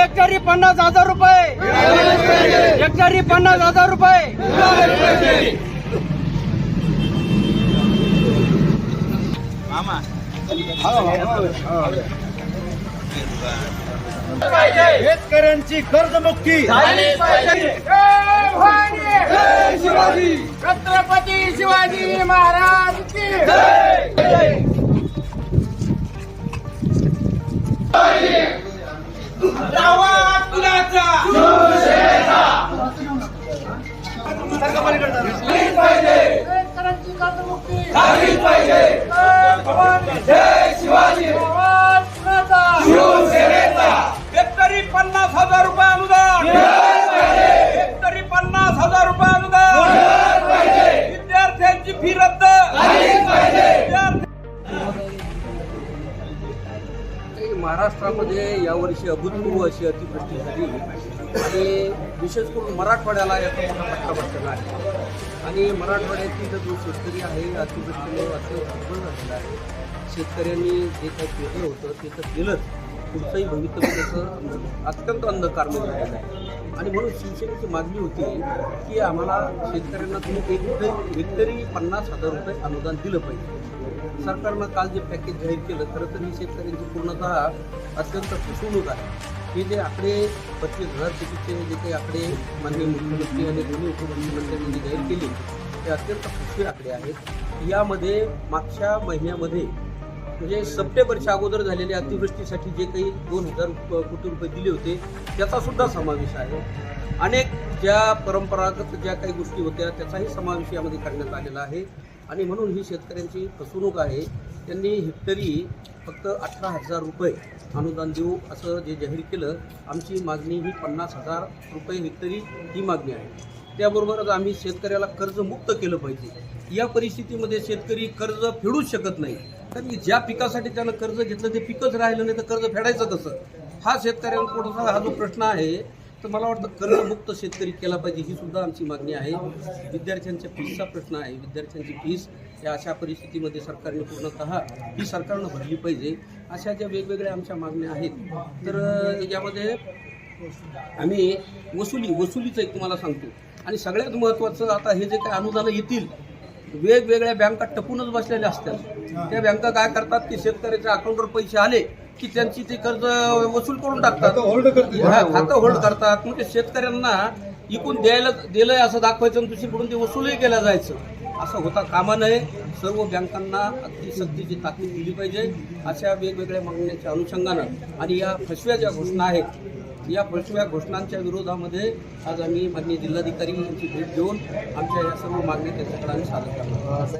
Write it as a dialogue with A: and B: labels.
A: पन्नास हजार रुपये. हेक्टरी पन्नास हजार रुपये.
B: शेतकऱ्यांची कर्जमुक्ती.
A: शिवाजी. छत्रपती शिवाजी महाराज. पन्नास हजार रुपये अनुदान. हेक्टरी पन्नास हजार रुपये अनुदान. विद्यार्थ्यांची फी रद्द.
C: महाराष्ट्रामध्ये यावर्षी अभूतपूर्व अशी अतिवृष्टी झाली. आणि विशेष करून मराठवाड्याला याचा मोठा फटका बसलेला आहे. आणि मराठवाड्यातील जो शेतकरी आहे अतिवृष्टीने अत्यंत दुर्बल झालेला आहे. शेतकऱ्यांनी जे काही पेरलं होतं ते तर केलंच. पुढचंही भवितव्य त्याचं अत्यंत अंधकारमय झालेलं आहे. आणि म्हणून शिवसेनेची मागणी होती की आम्हाला शेतकऱ्यांना तुम्ही एक रुपये हेक्टरी पन्नास हजार रुपये अनुदान दिलं पाहिजे. सरकारनं काल जे पॅकेज जाहीर केलं खरं तर ही शेतकऱ्यांची पूर्णतः अत्यंत फसवणूक आहे. हे जे आकडे पस्तीस हजार कोटीचे जे काही आकडे माननीय मुख्यमंत्री आणि दोन्ही उपमुख्यमंत्र्यांनी जाहीर केले ते अत्यंत फसवे आकडे आहेत. यामध्ये मागच्या महिन्यामध्ये म्हणजे सप्टेंबरच्या अगोदर झालेल्या अतिवृष्टीसाठी जे काही दोन हजार कोटी रुपये दिले होते त्याचा सुद्धा समावेश आहे. अनेक ज्या परंपरागत ज्या काही गोष्टी होत्या त्याचाही समावेश यामध्ये करण्यात आलेला आहे. आणि म्हणून ही शेतकऱ्यांची फसवणूक आहे. त्यांनी हेक्टरी फक्त अठरा हजार रुपये अनुदान देऊ असं जे जाहीर केलं. आमची मागणी ही पन्नास हजार रुपये हेक्टरी ही मागणी आहे. त्याबरोबरच आम्ही शेतकऱ्याला कर्जमुक्त केलं पाहिजे. या परिस्थितीमध्ये शेतकरी कर्ज फेडूच शकत नाही. कारण की ज्या पिकासाठी त्यानं कर्ज घेतलं ते पिकच राहिलं नाही तर कर्ज फेडायचं कसं? हा शेतकऱ्यांपुढचा हा जो प्रश्न आहे तर मला वाटतं कर्जमुक्त शेतकरी केला पाहिजे ही सुद्धा आमची मागणी आहे. विद्यार्थ्यांच्या फीसचा प्रश्न आहे विद्यार्थ्यांची फीस या अशा परिस्थितीमध्ये सरकारने पूर्णतः ही सरकारनं भरली पाहिजे. अशा ज्या वेगवेगळ्या आमच्या मागण्या आहेत तर यामध्ये आम्ही वसुली वसुलीचं एक तुम्हाला सांगतो. आणि सगळ्यात महत्त्वाचं आता हे जे काही अनुदानं येतील वेगवेगळ्या बँका टपूनच बसलेल्या असतात. त्या बँका काय करतात की शेतकऱ्याच्या अकाउंटवर पैसे आले की त्यांची ते कर्ज वसूल करून टाकतात.
B: होल्ड
C: हा, खातं होल्ड करतात. ते शेतकऱ्यांना इकून द्यायला दिलंय असं दाखवायचं आणि दुसरीकडून ते वसूलही केलं जायचं. असं होता कामा नये. सर्व बँकांना अगदी सक्तीची ताकीद दिली पाहिजे. अशा वेगवेगळ्या मागण्यांच्या अनुषंगानं. आणि या फसव्या ज्या घोषणा आहेत या फसव्या घोषणांच्या विरोधामध्ये आज आम्ही माननीय जिल्हाधिकारी यांची भेट घेऊन आमच्या या सर्व मागण्या त्यांच्याकडे आम्ही सादर करणार